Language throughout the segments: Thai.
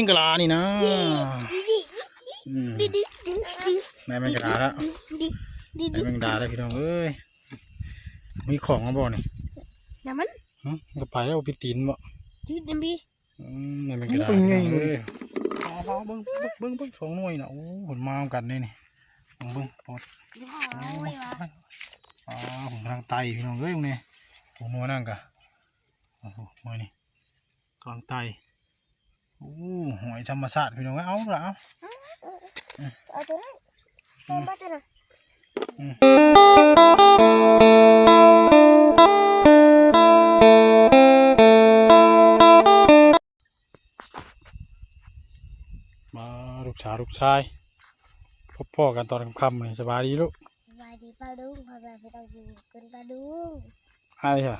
นี่กะลานี่นะดิอืมดิดิดิดิแม่แมงกะลาแล้วดิดิดิแม่แมงดาแล้วพี่น้องเอ้ยมีของมาบ่นี่น้ำมันฮะก็ไปแล้วเอาไปตีนบ่จืดน้ำบีอืมแม่แมงกะลาพี่น้องเอ้ยเอาเอาเบิ่งเบิ่งเบิ่งเบิ่งสองหน่วยน่ะโอ้ผลมาเอากันนี่นี่เอาเบิ่งปอดโอ้ยวะอ๋อผมทางไตพี่น้องเอ้ยตรงนี้ผมมัวนั่งกะโอ้โหมือนี่กลางไต โอ้หอยธรรมชาติพี่น้องเอ้ยเอาละเอาเอาตัวนั้นตัวบ้าตัวนั้นมาลูกชายลูกชายพบพ่อกันตอนค่ำๆนี่สบายดีลูกสวัสดีป้าลุงพอแบบไปต้องอยู่กันป้าลุงไอ้ค่ะ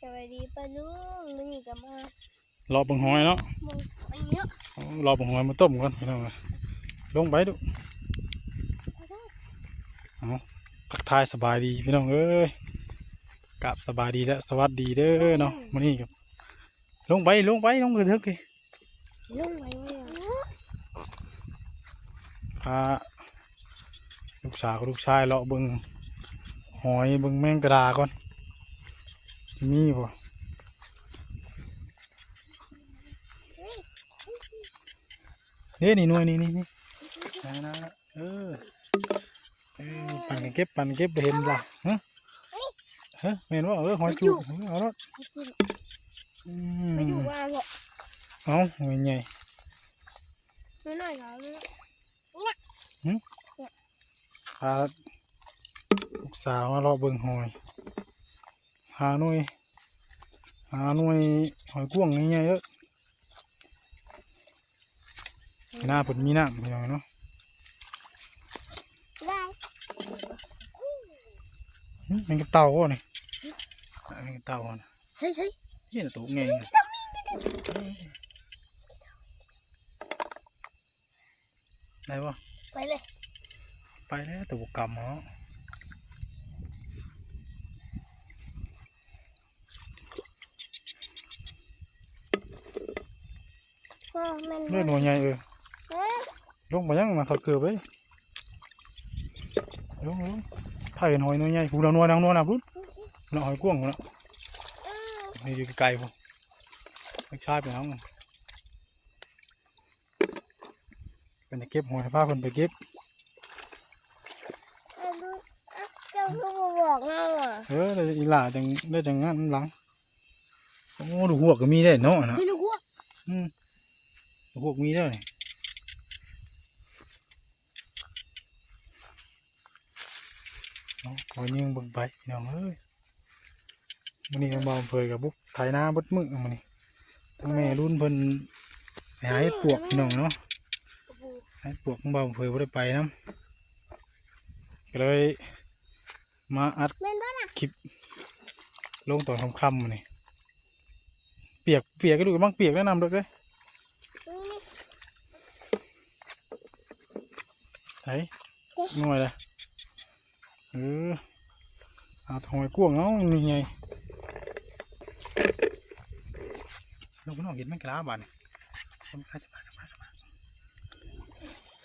สวัสดีป้าลุงนี่ก็มารอบังหอยเนาะมองไป เยอะเอารอบังหอยมาต้มก่อนพี่น้องลงไปดูเอาทักทายสบายดีพี่น้องเอ้ยกลับสบายดีและสวัสดีเด้อเนาะมื้อนี้กับลงไปลงไปลงกระเทึกเลยลงไปพาลูกสาวลูกชายเลาะเบิงหอยเบิงแมงกระดาก่อนมีบ่ เด้นี่หน่วยนี่นี่นี่นะนะเออเออปั่นกันเก็บปั่นกันเก็บได้เห็นละฮะฮะเห็นว่าเออหอยจุกเอาละอืมไม่อยู่ว่าหรอกเอาหอยใหญ่ไม่น่าจะเลยพาลูกสาวมาเลาะเบิงหอยหาหน่วยหาหน่วยหอยกุ้งง่ายๆเด้อ หน้าเปิดมีน้ำพี่น้องเนาะได้หึแมันก็เต่าก่อนนี่แมันก็เต่าก่อนเฮ้ยเฮ้ยยี่น่ะตัวไงได้ปะไปเลย ไปแล้วตัวกำเหรอพ่อมันเลือดหน่วยใหญ่เออเฮ้ย ลงมายังมาเขาเกือบไปลงลงถ้าเห็นหอยหน่วยใหญ่หูเราหน่วยนางหน่วยนะพุ่นเราหอยกุ้งพุ่นละนี่อยู่ไกลๆพุ่นไม่ใช่ไปน้องเป็นจะเก็บหอยพาคนไปเก็บเอาดูอะเจ้าพ่อบอกเราอะเออได้อีหล่าจังได้จังงั้นหลังโอ้ดูหัวก็มีได้เนาะนะไม่รู้ว่าอืมดูหัวก็มีได้ เนาะขอยิงเบิ่งไปพี่น้องเอ้ยมันนี้ก็บ่าวเผยกับบุกไถนาบดมือมันนี่ทั้งแม่รุ่นเพิ่นไปหาเห็ดปวกพี่น้องเนาะให้ปวกของเบาเผยบ่ได้ไปน้ำก็เลยมาอัดแม่นบ้าน่ะคลิปลงตอนค่ำๆมานี่เปียกเปียกก็ดูกันบ้างเปียกแนะนำด้วยเลยนี่นี่ไอ้หน่วยละ เออเอาทอยกุ้งเอานี่ไงลูกน้องเห็นไหมกระลาบานนี่เอามาจะมาจะมาจะมา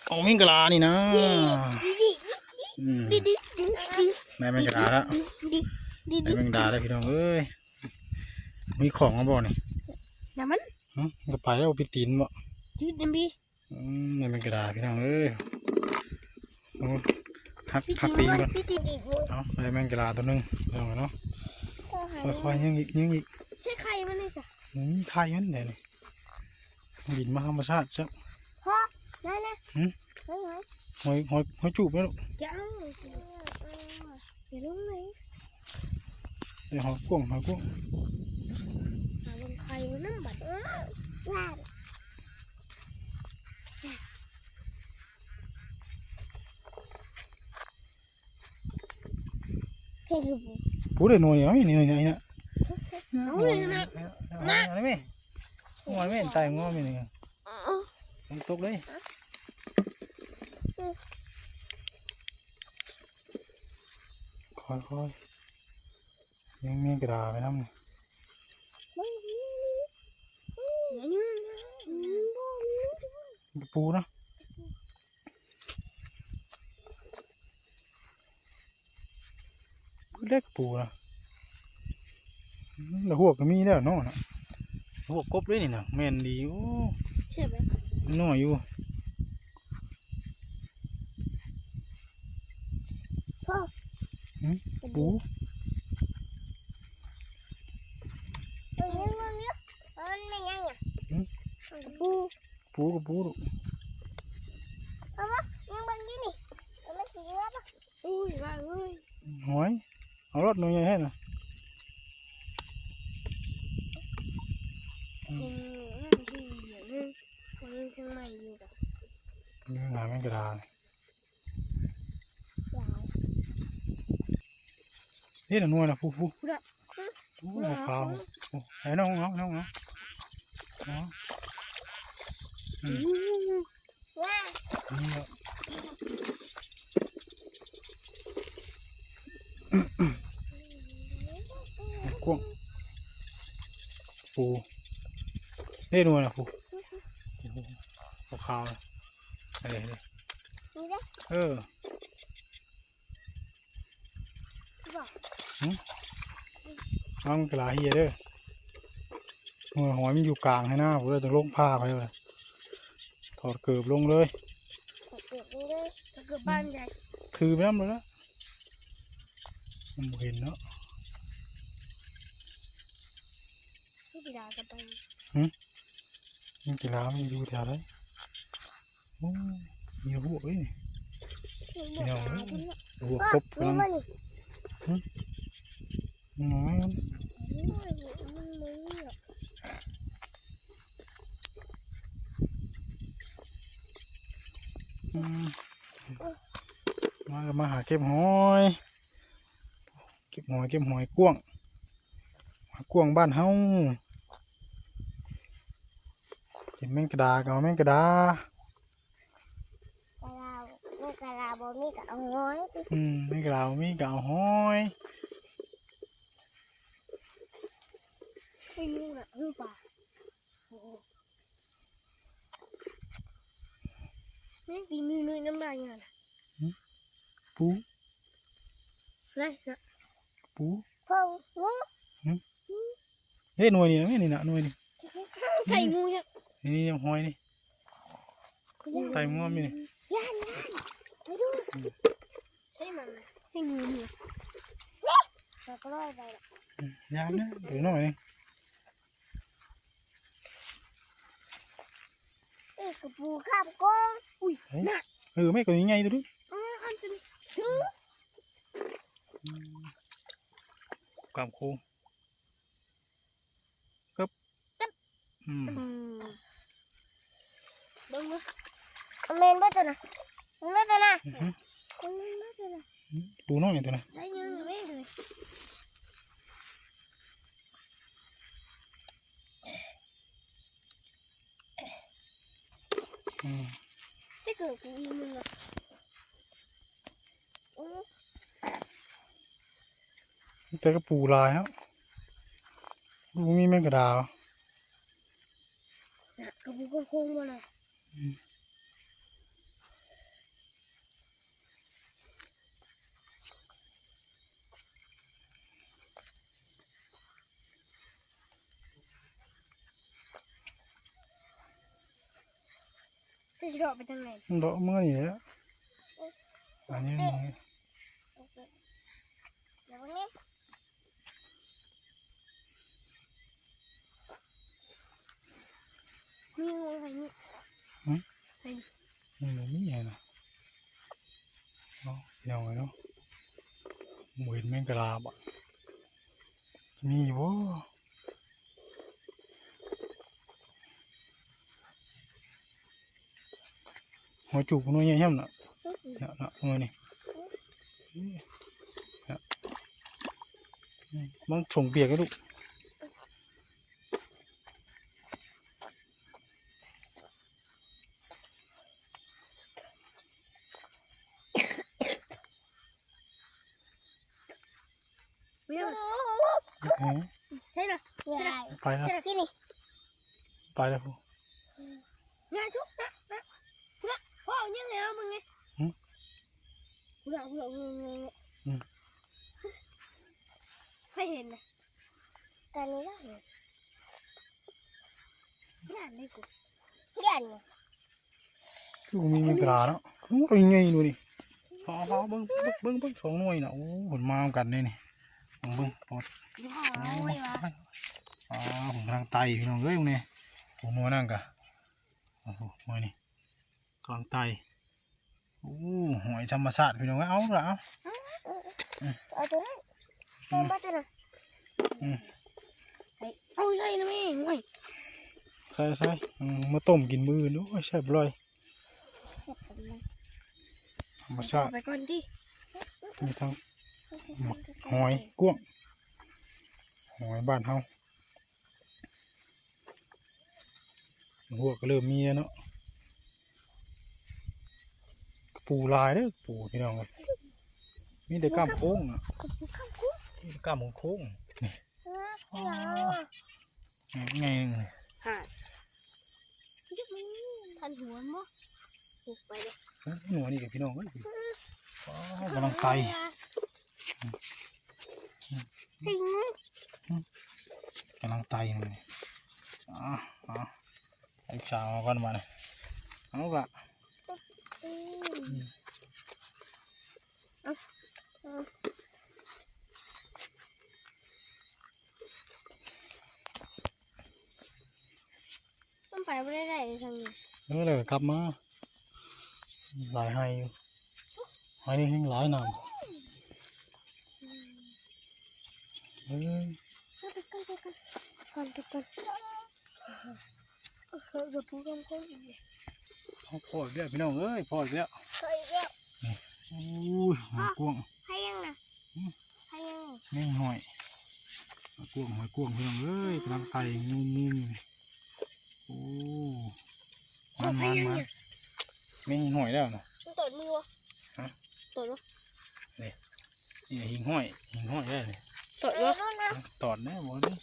เอาแมงกะลานี่นะดิดิอืมดิดิดิดิแม่แมงกะลาแล้วดิดิไอ้ดิแมงดาแล้วพี่น้องเอ้ยมีของมาบ่นี่น้ำมันหึก็ไปแล้วเอาไปตีนบ่จืดน้ำบีอืมนี่แมงกระดาพี่น้องเอ้ยโอ้ หักพี่หักตีตีนนก่อนพี่ตีนอีกเลยเอาไปแมงกระดาตัวหนึงเอาไว้เนาะค่อยๆยังอีกยังอีกใช่ใครมันเลยสินี่ไข่มันเดี๋ยวนี่บินมาธรรมชาติจ้ะพ่อได้นะหืมเฮ้ยหอยหอยหอยจูบไหมลูกจังอย่าลุ้มเลยเดี๋ยวหอยกุ้งหอยกุ้งหาลงใครมันน้ำบัดว้าว เฮ้ยลูกพูดเลยหน่อยเอาไม่หน่อยไหนนะ เอาเลยนะ นะอะไรไหมงอยไม่เห็นตายงอไม่เนี่ยมั นตกเลยค่อยๆยังมีกระดาษไปน้ำนี่ไม่มีไม่มีปูนะเล็กปูนะอืมแล้วหัวก็มีแล้วเนาะนะหัวกบด้วยนี่นะแม่นดีโอ้ใช่ไหมน้อยอยู่พ่อหืมปูตรงนี้ตรงนี้มันไม่ยังอะปูปูกับปูลูกเอาวะยังบางยี่นี่เอามาสีว่าปะอุ้ยว่าเอ้ยหอย เอารถหน่อยใหญ่ให้นะอืมนั่นที่อย่างนึงคนนึงเชียงใหม่อยู่กับนี่หาแม่งกระดาษยายนี่น่ะหน่วยนะปูปูพูดอะปูหัวขาวโอ้ไอ้น้องน้องน้องน้องน้องอืมย่านี่แหละกวางปู นี่หน่วยนะปูหัวขาวนะอะไรเลยนี่เด้เออบอกน้องกระลาเฮียเด้อหัวหอยมันอยู่กลางให้หน้าผมเลยต้องลงผ้าไปเลยถอดเกือบลงเลยขอเกิดนี่เลยถ้าเกิดบ้านใหญ่ถือไปน้ำเลยนะมันบ่เห็นเนาะ ที่บิดากันไป มั นกีฬามันอยู่แถวไหนโอ้มีหัวเอ้ยบอกหาคุณละหัวก็กบนี่กำลังมันนี่น้อยมันนี่มันมันนี่อะอืมมาก็มาหาเก็บหอยเก็บหอยเก็บหอยกวางหอยกวางบ้านเฮาเห็น แมงกระดาก็เอาแมงกระดา กะลานี่กะลาบ่มีกะเอาน้อยอืมแมงกระดามีก็เอาหอยไม่รู้น่ะคือป่าโอ้นี่ตีมือเลยน้ำลายงานปูเลยนะปูพ่องูเฮ้ยหน่วยนี่นะแม่นี่นะหน่วยนี่ใส่งูเนี่ย นี่ยังหอยนี่ไตม่วงมีนี่ย่านย่านไปดูใช่มันใช่งูเนี่ยเราก็ลอยไปละยามนะเดี๋ยวหน่อยนึงเอ้ยกระปูข้ามกองอุ้ยเฮ้ยเออไม่ก็ยังไงตัวนี้อ๋ออันจะถือกามโค้งครับอืมอืมเบิ้งวะเอาเมนบ้าตัวน่ะเมนบ้าตัวน่ะอื้อหือเอาเมนบ้าตัวน่ะปูน้อยตัวนะได้ยังไม่เลยอืมไม่เกิดกูอีมึงอะโอ้แต่ก็ปูลายครับดูมีแมงกระดาวน่ะกระปูโค้งๆมาเลย จะดอกไปทาง พี่น้องเอ้ยเนาะบ่เห็นแมงกระดาบอะมีบ่หัวจุกน้อยใหญ่ย่ำน่ะน่ะน่ะเออนี่น่ะมันชงเปียกให้ลูก ไปแล้วที่นี่ไปแล้วพูไงชุกนะนะนะพ่อยังไงเอามึงไงกูด่ากูด่ากูให้เห็นนะตอนนี้ก็เห็นย่านเลยกูย่านเนี่ยคือมีมีกระดาษเนาะโอ้ยไงดูนี่พอพอเบิ้งเบิ้งเบิ้งเบิ้งสองหน่วยน่ะโอ้ผลมากันเลยนี่เบิ้งเบิ้งปอดยี่ห้ออะไรวะอ๋อผมกำลังไตพี่น้องเอ้ยมึงเนี่ย ผมนัวนั่งกะโอ้โหมวยนี่กำลังไตโอ้หอยธรรมชาติพี่น้องเอ้ยเอาละเอาเอาตัวนั้นตัวบ้าตัวนั้นเอาใส่นะแม่ห่วยใส่ใส่อืมมาต้มกินมือนู้ใช่บร้อยธรรมชาติไปก่อนดิมีทั้งหมักหอยกุ้งหอยบ้านเฮา หัวก็เริ่มมีแล้วเนาะปูลายเด้อปูพี่น้องเอ้ยมีแต่กล้ามโค้งอะมีแต่กล้ามโค้งนี่อ๋อไงหาดทันหัวมั้งปลุกไปเลยหนูนี่กับพี่น้องเอ้ยกำลังไตทิ้งกำลังไตมันนี่อ๋ออ๋ อไอ้สาวก่อนมาเนี่ยเอาละมันไปไม่ได้ได้เลยทางนี้เมื่อไรกลับมาหลายให้อยู่ให้นี่ยังหลายน้ำเฮ้ยก่อนก่อนก่อน เออจะพูดกันคนอีกเอาพ่ออีกแล้วพี่น้องเอ้ยพ่ออีกแล้วเคยแล้วอู้ยหอยกวงให้ยังนะให้ยังแม่งหอยหอยกวงหอยกวงพี่น้องเอ้ยกำลังไตงูงูอยู่นี่โอ้มันมันมันแม่งหอยแล้วเนาะมันตดมือวะฮะตดวะนี่หิงห้อยหิงห้อยได้เลยตดวะตอดแน่หมดเลย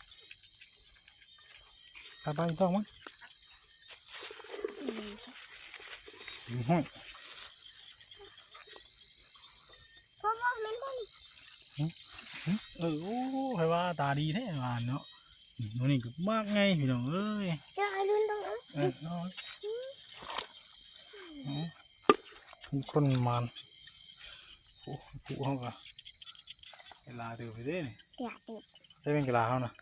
ไปไปต้องมั้ง หิงห้อยพ่อพ่อเม้นพ่อนี่เออโอ้ให้ว่าตาดีแท้ว่าเนาะนี่ตัวนี้ก็มากไงพี่น้องเอ้ยเจะไอ้รุ่นตรงนั้นเออเอาเอามีคนมันโอ้กูเขาก็เวลาเดือไปเด้นี่อยากติดได้เป็นเวลาเขานะ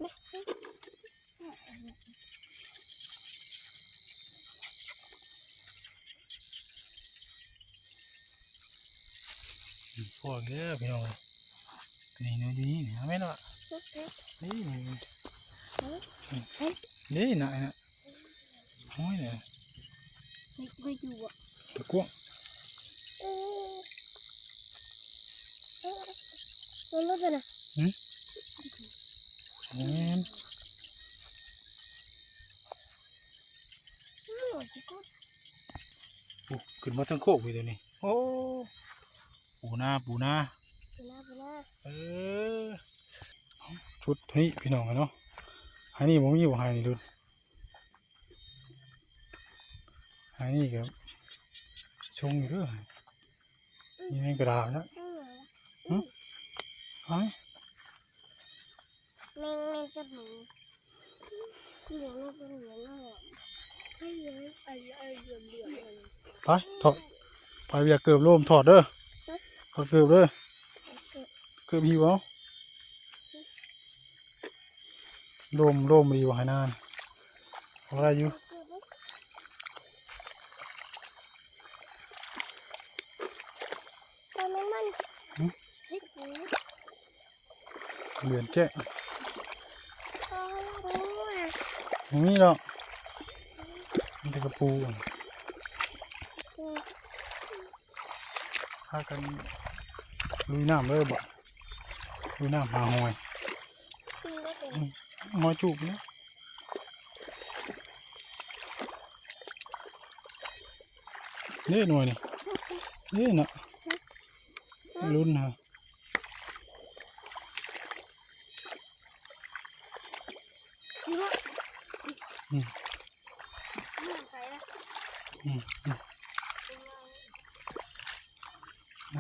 พวกเด้อพี่น้องนี่เนื้อดีนี่เอาไหมเนาะนี่นี่นี่น่ะน่ะห้อยเนี่ยไม่ไม่อยู่อะกวางเออเออมันรู้จักนะแม่นอืมจิกุดโอ้ขึ้นมาทั้งโคกเลยเดี๋ยวนี้โอ้ ปูนาปูนาไปนะไปนะเออชุดนี้พี่น้องเนาะอันนี้ผมมีอยู่ให้นี่ดูอันนี้ก็ชงอยู่เด้วยนี่ในกระดาษนะอืมเอาไหมแมงแมงจะหนูเหลืองมันเป็นเหลืองนั่นแหละให้เหลืองไอ้ไอ้เหลืองเหลืองเลยไปถอดไปอย่าเกือบร่มถอดเด้อ ถอดเกือบเด้อเกือบหิวเอาร่มร่มดีกว่าให้นานเอาอะไรอยู่ตอนนั้นมันเฮ้ยโอ้ยเหลือนแจ้งโอ้ยไม่มีหรอกมีแต่กระปู พากันลุยน้ำเลยบ่ลุยน้ำหาหอยกินได้เป็นหอยจูบเนี่ยนี่หน่วยนี่นี่น่ะรุ่นฮะคิดว่าอืมอืมใส่ละ อืมอืม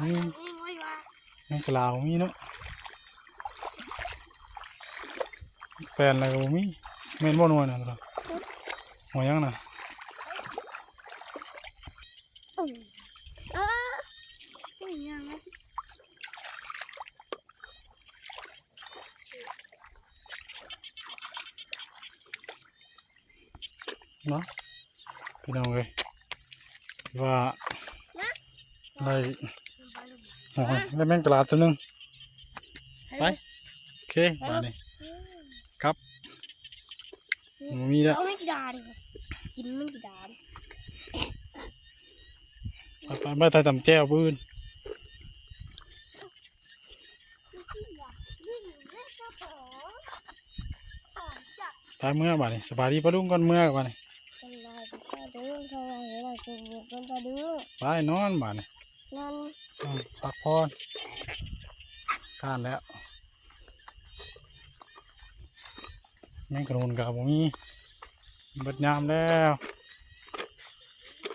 นี่เองไว้ว่านี่กะลาวมีเนาะแปลนอะไรก็บ่มีแม่นบ่นวลน่ะครับหัวยังน่ะอืมเออเป็นยังไงเนาะพี่น้องเอ้ยว่าได้โอ้ ยได้แม่งกะลาตัวหนึง ไป โอเคมานี่ครับบ่มีแล้วเอาไม่กี่ดาดิกินไม่กี่ดาดิไปไปไปถ่ายตำแจ้วปืนตายเมื่อบาดนี่สบายดีปะลุงก่อนเมื่อก่อนนี่เป็นไรก็ดูเขาเห็นเราจะบุกกันไปดูไปนอนบาดนี่นั่นอืม พักผ่อนกานแล้วแม่งกระโดนกับผมมีเบิดยามแล้ว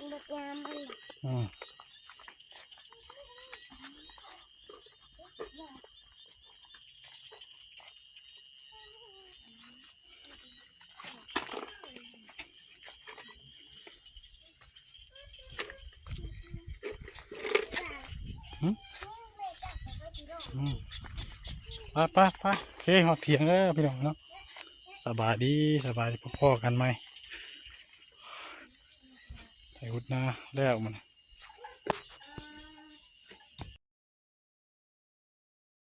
เด็กยามมัน อืมอืมไปไปไปโอเคหอดเถียงแล้วพี่น้องเนาะสบายดีสบายพ่อๆกันไหมไอ้หุดนาแล้วมัน